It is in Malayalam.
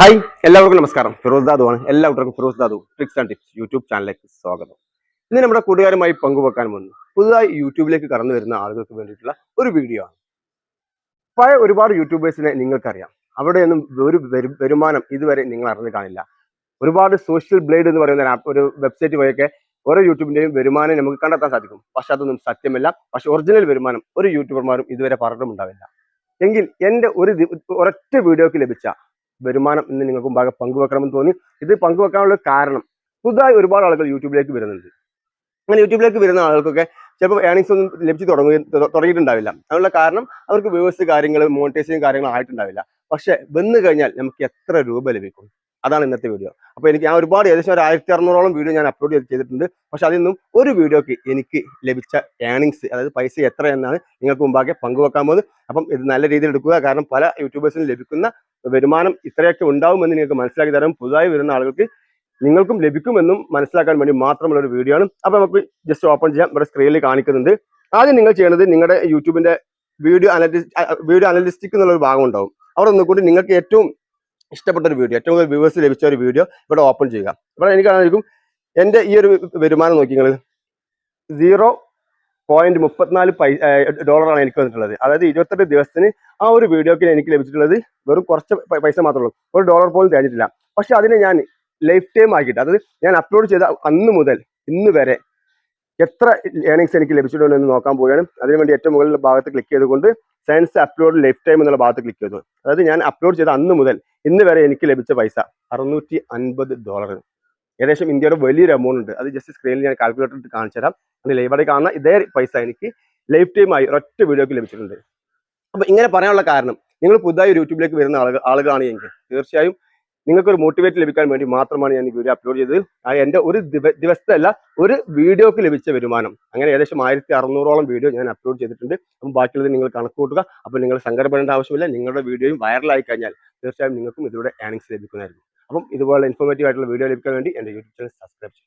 ഹായ് എല്ലാവർക്കും നമസ്കാരം. ഫിറോസ് ദാദു ആണ് എല്ലാവർക്കും Firoz Dadu tricks and tips YouTube ചാനലിലേക്ക് സ്വാഗതം. ഇന്ന് നമ്മുടെ കൂട്ടുകാരുമായി പങ്കുവെക്കാൻ വന്നു. പുതുതായി യൂട്യൂബിലേക്ക് കടന്നു വരുന്ന ആളുകൾക്ക് വേണ്ടിയിട്ടുള്ള ഒരു വീഡിയോ ആണ്. പഴയ ഒരുപാട് യൂട്യൂബേഴ്സിനെ നിങ്ങൾക്കറിയാം. അവിടെയൊന്നും ഒരു വരുമാനം ഇതുവരെ നിങ്ങൾ അറിഞ്ഞു കാണില്ല. ഒരുപാട് സോഷ്യൽ ബ്ലേഡ് എന്ന് പറയുന്ന ഒരു വെബ്സൈറ്റ് വഴിയൊക്കെ ഓരോ യൂട്യൂബിന്റെയും വരുമാനം നമുക്ക് കണ്ടെത്താൻ സാധിക്കും. പക്ഷെ അതൊന്നും സത്യമല്ല. പക്ഷെ ഒറിജിനൽ വരുമാനം ഒരു യൂട്യൂബർമാരും ഇതുവരെ പറഞ്ഞിട്ടുണ്ടാവില്ല എങ്കിൽ എന്റെ ഒരു ഒരൊറ്റ വീഡിയോക്ക് ലഭിച്ച വരുമാനം ഇന്ന് നിങ്ങൾക്ക് മുമ്പാകെ പങ്കുവെക്കണമെന്ന് തോന്നി. ഇത് പങ്കുവെക്കാനുള്ള കാരണം പുതുതായി ഒരുപാട് ആളുകൾ യൂട്യൂബിലേക്ക് വരുന്നുണ്ട്. അങ്ങനെ യൂട്യൂബിലേക്ക് വരുന്ന ആളുകൾക്കൊക്കെ ചിലപ്പോൾ ഏണിങ്സ് ഒന്നും ലഭിച്ചു തുടങ്ങി തുടങ്ങിയിട്ടുണ്ടാവില്ല. അതിനുള്ള കാരണം അവർക്ക് വ്യൂവേഴ്സ് കാര്യങ്ങൾ മോണിറ്റൈസിങ് കാര്യങ്ങൾ ആയിട്ടുണ്ടാവില്ല. പക്ഷെ വന്നു കഴിഞ്ഞാൽ നമുക്ക് എത്ര രൂപ ലഭിക്കും? അതാണ് ഇന്നത്തെ വീഡിയോ അപ്പോൾ എനിക്ക് ഞാൻ ഒരുപാട് ഏകദേശം ഒരു ആയിരത്തി അറുന്നൂറോളം വീഡിയോ ഞാൻ അപ്ലോഡ് ചെയ്തിട്ടുണ്ട്. പക്ഷെ അതിൽ നിന്നും ഒരു വീഡിയോക്ക് എനിക്ക് ലഭിച്ച ഏണിങ്സ് അതായത് പൈസ എത്ര എന്നാണ് നിങ്ങൾക്ക് മുമ്പാകെ പങ്കുവെക്കാൻ പോകുന്നത്. അപ്പം ഇത് നല്ല രീതിയിൽ എടുക്കുക. കാരണം പല യൂട്യൂബേഴ്സിനും ലഭിക്കുന്ന വരുമാനം ഇത്രയൊക്കെ ഉണ്ടാവുമെന്ന് നിങ്ങൾക്ക് മനസ്സിലാക്കി തരാം പുതുതായി വരുന്ന ആളുകൾക്ക് നിങ്ങൾക്കും ലഭിക്കുമെന്നും മനസ്സിലാക്കാൻ വേണ്ടി മാത്രമുള്ള ഒരു വീഡിയോ ആണ്. അപ്പൊ നമുക്ക് ജസ്റ്റ് ഓപ്പൺ ചെയ്യാം. ഇവിടെ സ്ക്രീനിൽ കാണിക്കുന്നുണ്ട്. ആദ്യം നിങ്ങൾ ചെയ്യേണ്ടത് നിങ്ങളുടെ യൂട്യൂബിന്റെ വീഡിയോ അനലിസ്റ്റ് വീഡിയോ അനലിസ്റ്റിക് എന്നുള്ള ഒരു ഭാഗം ഉണ്ടാവും. അവിടെ നിന്നുകൊണ്ട് നിങ്ങൾക്ക് ഏറ്റവും ഇഷ്ടപ്പെട്ട ഒരു വീഡിയോ ഏറ്റവും കൂടുതൽ വ്യൂവേഴ്സ് ലഭിച്ച ഒരു വീഡിയോ ഇവിടെ ഓപ്പൺ ചെയ്യുക. ഇവിടെ എനിക്കാണെങ്കിലും എന്റെ ഈ ഒരു വരുമാനം നോക്കി നിങ്ങൾ സീറോ പോയിന്റ് മുപ്പത്തിനാല് പൈ ഡോളറാണ് എനിക്ക് വന്നിട്ടുള്ളത്. അതായത് ഇരുപത്തെട്ട് ദിവസത്തിന് ആ ഒരു വീഡിയോക്ക് എനിക്ക് ലഭിച്ചിട്ടുള്ളത് വെറും കുറച്ച് പൈസ മാത്രമേ ഉള്ളൂ. ഒരു ഡോളർ പോലും തേഞ്ഞിട്ടില്ല. പക്ഷെ അതിനെ ഞാൻ ലൈഫ് ടൈം ആക്കിയിട്ട് അതായത് ഞാൻ അപ്ലോഡ് ചെയ്ത അന്ന് മുതൽ ഇന്ന് വരെ എത്ര ഏണിങ്സ് എനിക്ക് ലഭിച്ചിട്ടുണ്ട് എന്ന് നോക്കാൻ പോവുകയാണ്. അതിനുവേണ്ടി ഏറ്റവും മുകളിലുള്ള ഭാഗത്ത് ക്ലിക്ക് ചെയ്തുകൊണ്ട് സയൻസ് അപ്ലോഡ് ലൈഫ് ടൈം എന്നുള്ള ഭാഗത്ത് ക്ലിക്ക് ചെയ്തു. അതായത് ഞാൻ അപ്ലോഡ് ചെയ്ത അന്ന് മുതൽ ഇന്ന് വരെ എനിക്ക് ലഭിച്ച പൈസ അറുന്നൂറ്റി അൻപത് ഡോളർ. ഏകദേശം ഇന്ത്യയുടെ വലിയൊരു എമൗണ്ട് ഉണ്ട്. അത് ജസ്റ്റ് സ്ക്രീനിൽ ഞാൻ കാൽക്കുലേറ്റർ ഇട്ട് കാണിച്ചു തരാം. ലൈവ് ഇവിടെ കാണുന്ന ഇതേ പൈസ എനിക്ക് ലൈഫ് ടൈമായി ആയി ഒരൊറ്റ വീഡിയോക്ക് ലഭിച്ചിട്ടുണ്ട്. അപ്പൊ ഇങ്ങനെ പറയാനുള്ള കാരണം നിങ്ങൾ പുതുതായി യൂട്യൂബിലേക്ക് വരുന്ന ആളുകൾ ആളുകളാണ് തീർച്ചയായും നിങ്ങൾക്ക് ഒരു മോട്ടിവേറ്റ് ലഭിക്കാൻ വേണ്ടി മാത്രമാണ് ഞാൻ ഈ വീഡിയോ അപ്ലോഡ് ചെയ്തത്. ആ എന്റെ ഒരു ദിവ- ദിവസത്തെ അല്ല ഒരു വീഡിയോക്ക് ലഭിച്ച വരുമാനം. അങ്ങനെ ഏകദേശം ആയിരത്തി അറുന്നൂറോളം വീഡിയോ ഞാൻ അപ്ലോഡ് ചെയ്തിട്ടുണ്ട്. അപ്പം ബാക്കിയുള്ളത് നിങ്ങൾ കണക്ക് കൂട്ടുക. അപ്പോൾ നിങ്ങൾ സങ്കടപ്പെടേണ്ട ആവശ്യമില്ല. നിങ്ങളുടെ വീഡിയോയും വൈറലായി കഴിഞ്ഞാൽ തീർച്ചയായും നിങ്ങൾക്കും ഇതിലൂടെ ഏണിങ്സ് ലഭിക്കുന്നതായിരിക്കും. അപ്പം ഇതുപോലെ ഇൻഫോർമേറ്റീവ് ആയിട്ടുള്ള വീഡിയോ ലഭിക്കാൻ വേണ്ടി എന്റെ യൂട്യൂബ് ചാനൽ സബ്സ്ക്രൈബ് ചെയ്യും